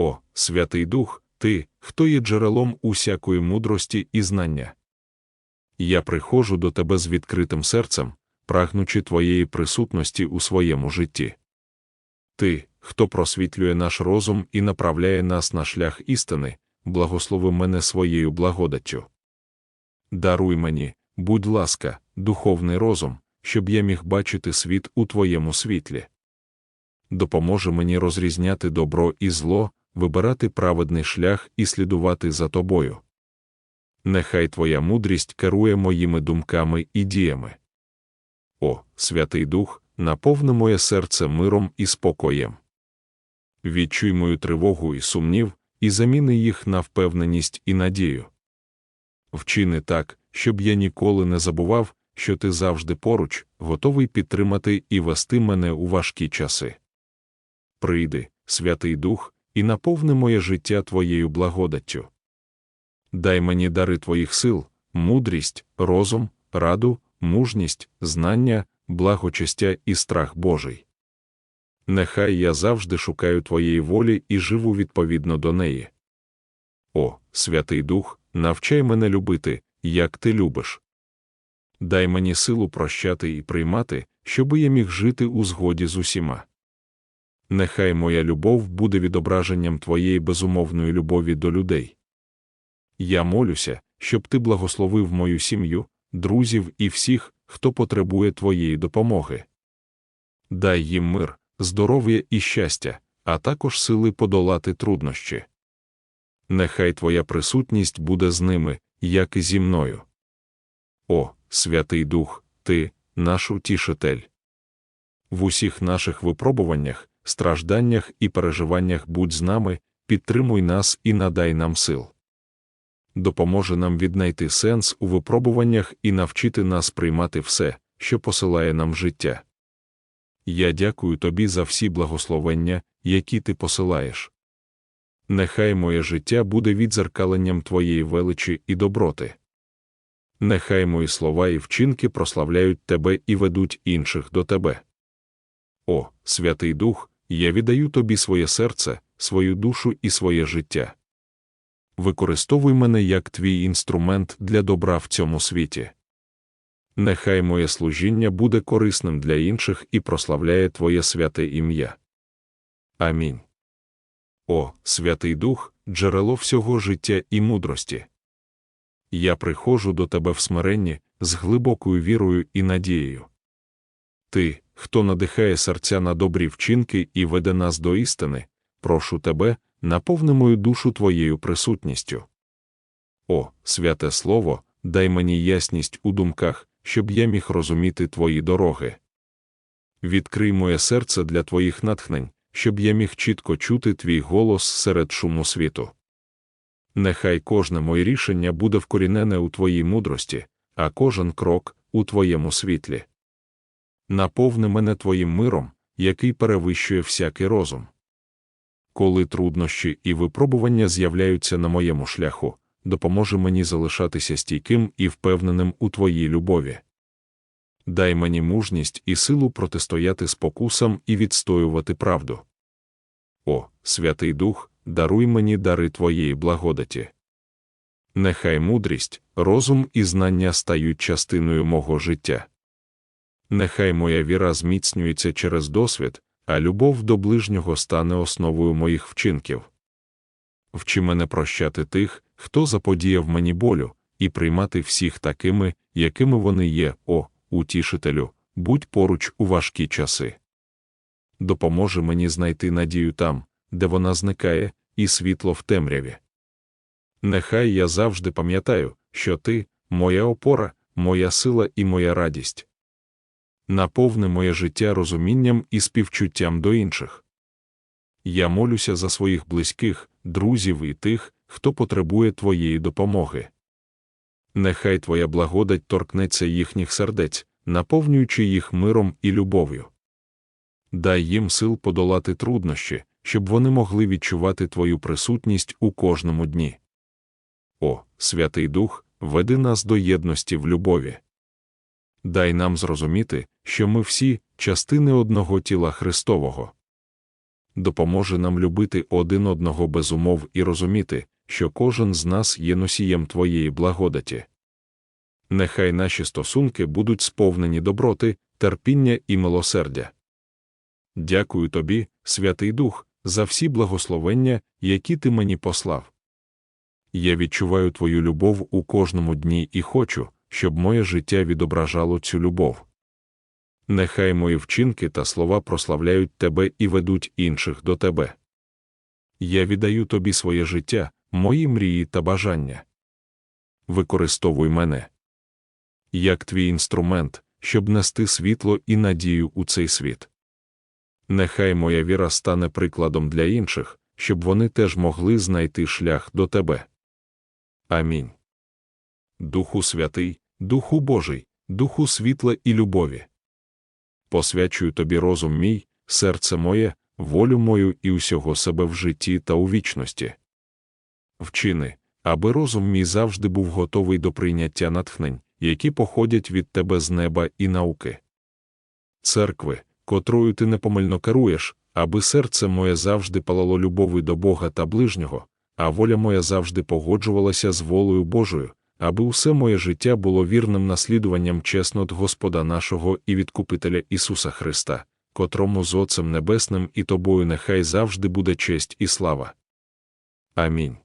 О, Святий Дух, Ти, хто є джерелом усякої мудрості і знання. Я приходжу до Тебе з відкритим серцем, прагнучи Твоєї присутності у своєму житті. Ти, хто просвітлює наш розум і направляє нас на шлях істини, благослови мене своєю благодаттю. Даруй мені, будь ласка, духовний розум, щоб я міг бачити світ у Твоєму світлі. Допоможи мені розрізняти добро і зло, вибирати праведний шлях і слідувати за тобою. Нехай Твоя мудрість керує моїми думками і діями. О, Святий Дух, наповни моє серце миром і спокоєм. Відчуй мою тривогу і сумнів, і заміни їх на впевненість і надію. Вчини так, щоб я ніколи не забував, що ти завжди поруч, готовий підтримати і вести мене у важкі часи. Прийди, Святий Дух, і наповни моє життя Твоєю благодаттю. Дай мені дари Твоїх сил, мудрість, розум, раду, мужність, знання, благочестя і страх Божий. Нехай я завжди шукаю Твоєї волі і живу відповідно до неї. О, Святий Дух, навчай мене любити, як ти любиш. Дай мені силу прощати і приймати, щоби я міг жити у згоді з усіма. Нехай моя любов буде відображенням Твоєї безумовної любові до людей. Я молюся, щоб ти благословив мою сім'ю, друзів і всіх, хто потребує Твоєї допомоги. Дай їм мир, здоров'я і щастя, а також сили подолати труднощі. Нехай Твоя присутність буде з ними, як і зі мною. О, Святий Дух, Ти, наш утішитель. В усіх наших випробуваннях, стражданнях і переживаннях будь з нами, підтримуй нас і надай нам сил. Допоможе нам віднайти сенс у випробуваннях і навчити нас приймати все, що посилає нам життя. Я дякую тобі за всі благословення, які ти посилаєш. Нехай моє життя буде відзеркаленням твоєї величі і доброти. Нехай мої слова і вчинки прославляють тебе і ведуть інших до тебе. О, Святий Дух, я віддаю тобі своє серце, свою душу і своє життя. Використовуй мене як твій інструмент для добра в цьому світі. Нехай моє служіння буде корисним для інших і прославляє Твоє святе ім'я. Амінь. О, Святий Дух, джерело всього життя і мудрості. Я приходжу до тебе в смиренні з глибокою вірою і надією. Ти, хто надихає серця на добрі вчинки і веде нас до істини, прошу тебе, наповни мою душу твоєю присутністю. О, святе Слово, дай мені ясність у думках, щоб я міг розуміти твої дороги. Відкрий моє серце для твоїх натхнень, щоб я міг чітко чути твій голос серед шуму світу. Нехай кожне моє рішення буде вкорінене у твоїй мудрості, а кожен крок у твоєму світлі. Наповни мене твоїм миром, який перевищує всякий розум. Коли труднощі і випробування з'являються на моєму шляху, допоможи мені залишатися стійким і впевненим у твоїй любові. Дай мені мужність і силу протистояти спокусам і відстоювати правду. О, Святий Дух, даруй мені дари Твоєї благодаті. Нехай мудрість, розум і знання стають частиною мого життя. Нехай моя віра зміцнюється через досвід, а любов до ближнього стане основою моїх вчинків. Вчи мене прощати тих, хто заподіяв мені болю, і приймати всіх такими, якими вони є, о, утішителю, будь поруч у важкі часи. Допоможи мені знайти надію там, де вона зникає, і світло в темряві. Нехай я завжди пам'ятаю, що ти, моя опора, моя сила і моя радість. Наповни моє життя розумінням і співчуттям до інших. Я молюся за своїх близьких, друзів і тих, хто потребує твоєї допомоги. Нехай твоя благодать торкнеться їхніх сердець, наповнюючи їх миром і любов'ю. Дай їм сил подолати труднощі, щоб вони могли відчувати твою присутність у кожному дні. О, Святий Дух, веди нас до єдності в любові. Дай нам зрозуміти, що ми всі частини одного тіла Христового. допоможе нам любити один одного без умов і розуміти, що кожен з нас є носієм Твоєї благодаті. Нехай наші стосунки будуть сповнені доброти, терпіння і милосердя. Дякую тобі, Святий Дух, за всі благословення, які ти мені послав. Я відчуваю твою любов у кожному дні і хочу, щоб моє життя відображало цю любов. Нехай мої вчинки та слова прославляють тебе і ведуть інших до тебе. Я віддаю тобі своє життя, мої мрії та бажання. Використовуй мене як твій інструмент, щоб нести світло і надію у цей світ. Нехай моя віра стане прикладом для інших, щоб вони теж могли знайти шлях до тебе. Амінь. Духу Святий, Духу Божий, Духу світла і любові. Посвячую тобі розум мій, серце моє, волю мою і усього себе в житті та у вічності. Вчини, аби розум мій завжди був готовий до прийняття натхнень, які походять від тебе з неба і науки. Церкви, котрою ти непомильно керуєш, аби серце моє завжди палало любові до Бога та ближнього, а воля моя завжди погоджувалася з волею Божою, аби усе моє життя було вірним наслідуванням чеснот Господа нашого і відкупителя Ісуса Христа, котрому з Отцем Небесним і тобою нехай завжди буде честь і слава. Амінь.